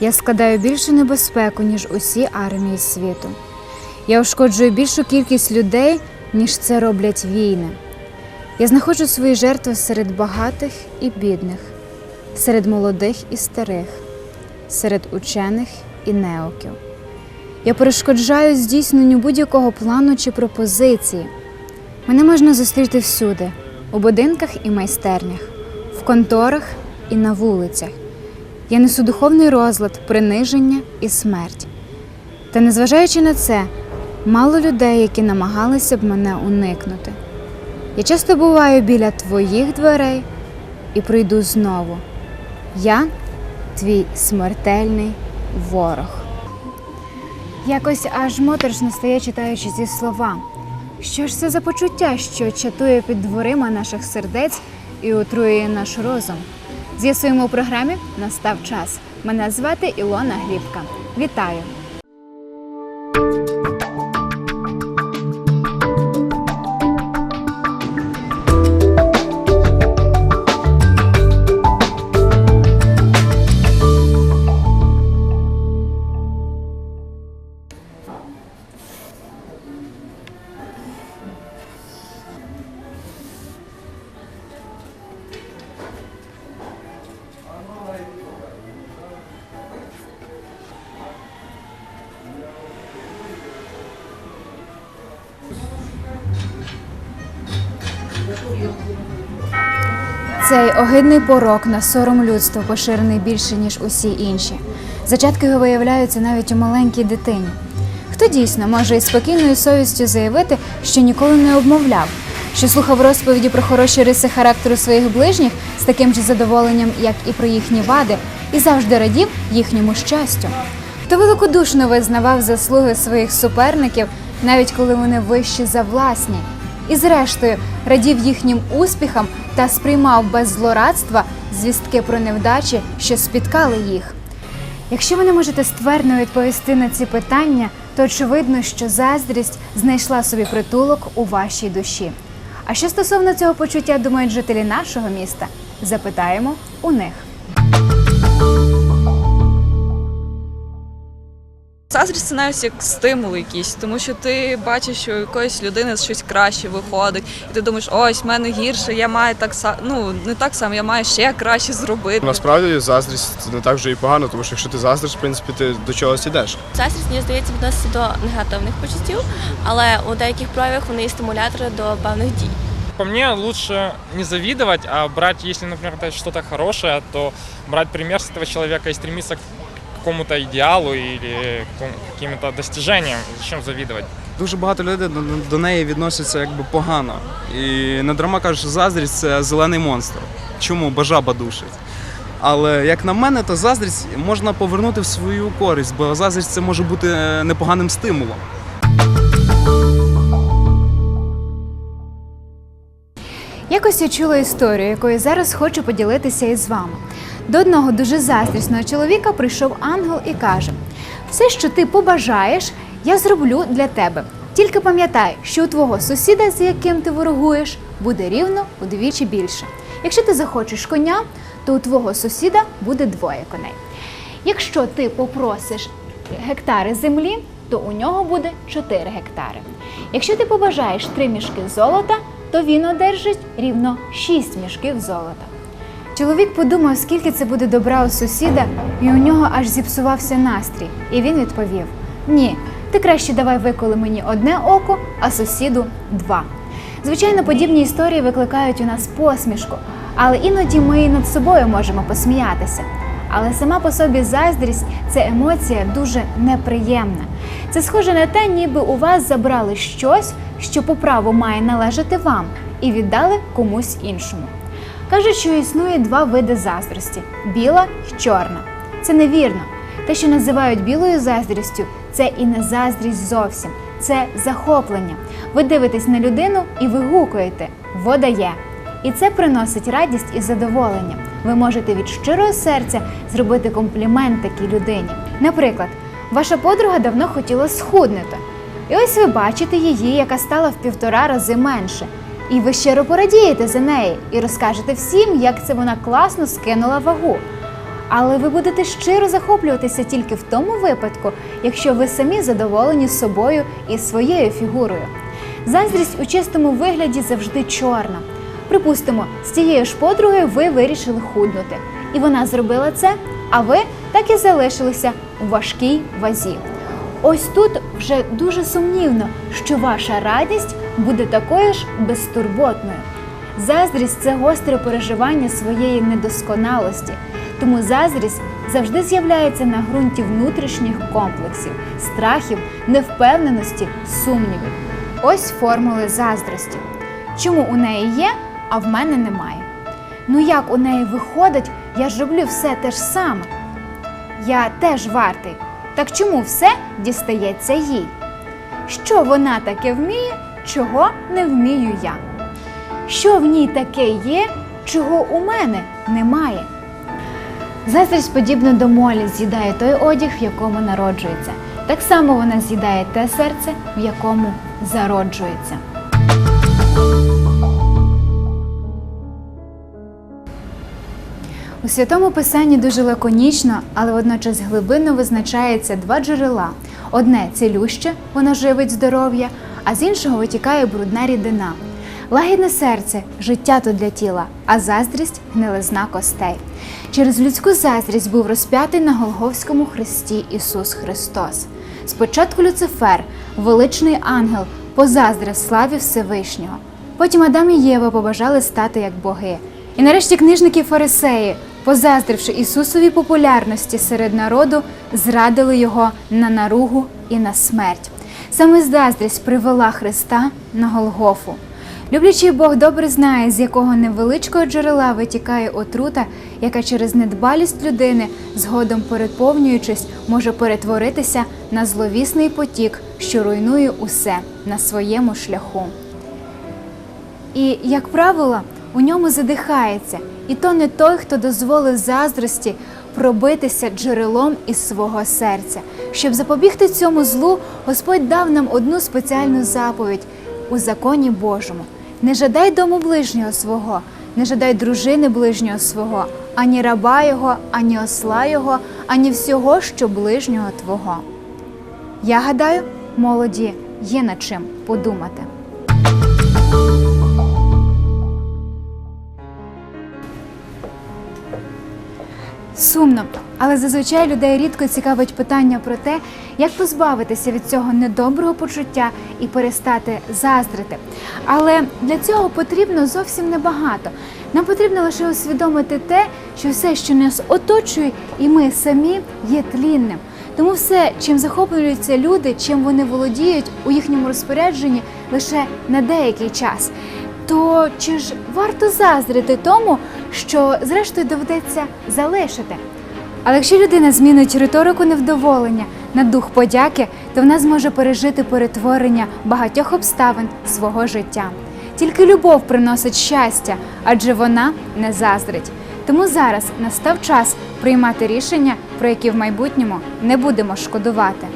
Я складаю більшу небезпеку, ніж усі армії світу. Я ушкоджую більшу кількість людей, ніж це роблять війни. Я знаходжу свої жертви серед багатих і бідних, серед молодих і старих, серед учених і неоків. Я перешкоджаю здійсненню будь-якого плану чи пропозиції. Мене можна зустріти всюди, у будинках і майстернях, в конторах і на вулицях. Я несу духовний розлад, приниження і смерть. Та незважаючи на це, мало людей, які намагалися б мене уникнути. Я часто буваю біля твоїх дверей і прийду знову. Я твій смертельний ворог. Якось аж моторошно стає, читаючи ці слова. Що ж це за почуття, що чатує під дверима наших сердець і отруює наш розум? З'ясуємо у програмі Настав час. Мене звати Ілона Глібка. Вітаю! Цей огидний порок на сором людства поширений більше, ніж усі інші. Зачатки його виявляються навіть у маленькій дитині. Хто дійсно може із спокійною совістю заявити, що ніколи не обмовляв, що слухав розповіді про хороші риси характеру своїх ближніх з таким же задоволенням, як і про їхні вади, і завжди радів їхньому щастю? Хто великодушно визнавав заслуги своїх суперників, навіть коли вони вищі за власні, і зрештою радів їхнім успіхам та сприймав без злорадства звістки про невдачі, що спіткали їх. Якщо ви не можете ствердно відповісти на ці питання, то очевидно, що заздрість знайшла собі притулок у вашій душі. А що стосовно цього почуття думають жителі нашого міста? Запитаємо у них. Заздрість це навіть як стимул якийсь, тому що ти бачиш, що у якоїсь людини щось краще виходить, і ти думаєш, ось в мене гірше, я маю так само, ну не так само, я маю ще краще зробити. Насправді заздрість не так вже і погано, тому що якщо ти заздриш, в принципі, ти до чогось ідеш. Заздрість, мені здається, відноситься до негативних почуттів, але у деяких проявах вони є стимулятори до певних дій. По мне лучше не завидовать, а брать, если, например, это что-то хорошее, то брать пример с этого человека и стремиться к какому-то идеалу или каким-то достижениям. Зачем завидовать? Дуже багато людей до, до неї відносяться якби погано. І не дарма кажуть, що заздрість це зелений монстр. Чому? Бо жаба душить. Але як на мене, то заздрість можна повернути в свою користь, бо заздрість це може бути е, непоганим стимулом. Якось я чула історію, якою зараз хочу поділитися із вами. До одного дуже заздрісного чоловіка прийшов ангел і каже: все, що ти побажаєш, я зроблю для тебе. Тільки пам'ятай, що у твого сусіда, з яким ти ворогуєш, буде рівно удвічі більше. Якщо ти захочеш коня, то у твого сусіда буде двоє коней. Якщо ти попросиш гектари землі, то у нього буде 4 гектари. Якщо ти побажаєш 3 мішки золота, то він одержить рівно 6 мішків золота. Чоловік подумав, скільки це буде добра у сусіда, і у нього аж зіпсувався настрій. І він відповів: Ні, ти краще давай виколи мені одне око, а сусіду два. Звичайно, подібні історії викликають у нас посмішку, але іноді ми і над собою можемо посміятися. Але сама по собі заздрість це емоція дуже неприємна. Це схоже на те, ніби у вас забрали щось, що по праву має належати вам, і віддали комусь іншому. Кажуть, що існує два види заздрості біла і чорна. Це невірно. Те, що називають білою заздрістю, це і не заздрість зовсім, це захоплення. Ви дивитесь на людину і вигукуєте вода є. І це приносить радість і задоволення. Ви можете від щирого серця зробити комплімент такій людині. Наприклад, ваша подруга давно хотіла схуднути. І ось ви бачите її, яка стала в півтора рази менше. І ви щиро порадієте за неї і розкажете всім, як це вона класно скинула вагу. Але ви будете щиро захоплюватися тільки в тому випадку, якщо ви самі задоволені собою і своєю фігурою. Заздрість у чистому вигляді завжди чорна. Припустимо, з цією ж подругою ви вирішили худнути, і вона зробила це, а ви так і залишилися у важкій вазі. Ось тут вже дуже сумнівно, що ваша радість буде такою ж безтурботною. Заздрість це гостре переживання своєї недосконалості, тому заздрість завжди з'являється на ґрунті внутрішніх комплексів, страхів, невпевненості, сумнівів. Ось формули заздрості. Чому у неї є, а в мене немає? Ну як у неї виходить, я ж роблю все те ж саме. Я теж вартий. Так чому все дістається їй? Що вона таке вміє, чого не вмію я? Що в ній таке є, чого у мене немає? Заздрість подібно до молі з'їдає той одяг, в якому народжується. Так само вона з'їдає те серце, в якому зароджується. У святому писанні дуже лаконічно, але водночас глибинно визначається два джерела: одне цілюще, воно живить здоров'я, а з іншого витікає брудна рідина. Лагідне серце життя то для тіла, а заздрість гнилизна костей. Через людську заздрість був розп'ятий на Голговському хресті Ісус Христос. Спочатку Люцифер, величний ангел, позаздрив славі Всевишнього. Потім Адам і Єва побажали стати як боги. І нарешті книжники фарисеї, позаздривши Ісусовій популярності серед народу, зрадили його на наругу і на смерть. Саме заздрість привела Христа на Голгофу. Люблячий Бог добре знає, з якого невеличкого джерела витікає отрута, яка через недбалість людини, згодом переповнюючись, може перетворитися на зловісний потік, що руйнує усе на своєму шляху. І, як правило, у ньому задихається, і то не той, хто дозволив заздрості пробитися джерелом із свого серця. Щоб запобігти цьому злу, Господь дав нам одну спеціальну заповідь у законі Божому: не жадай дому ближнього свого, не жадай дружини ближнього свого, ані раба його, ані осла його, ані всього, що ближнього твого. Я гадаю, молоді є над чим подумати. Сумно, але зазвичай людей рідко цікавить питання про те, як позбавитися від цього недоброго почуття і перестати заздрити. Але для цього потрібно зовсім небагато. Нам потрібно лише усвідомити те, що все, що нас оточує, і ми самі є тлінним. Тому все, чим захоплюються люди, чим вони володіють у їхньому розпорядженні лише на деякий час. То чи ж варто заздрити тому, що зрештою доведеться залишити? Але якщо людина змінить риторику невдоволення на дух подяки, то вона зможе пережити перетворення багатьох обставин свого життя. Тільки любов приносить щастя, адже вона не заздрить. Тому зараз настав час приймати рішення, про які в майбутньому не будемо шкодувати.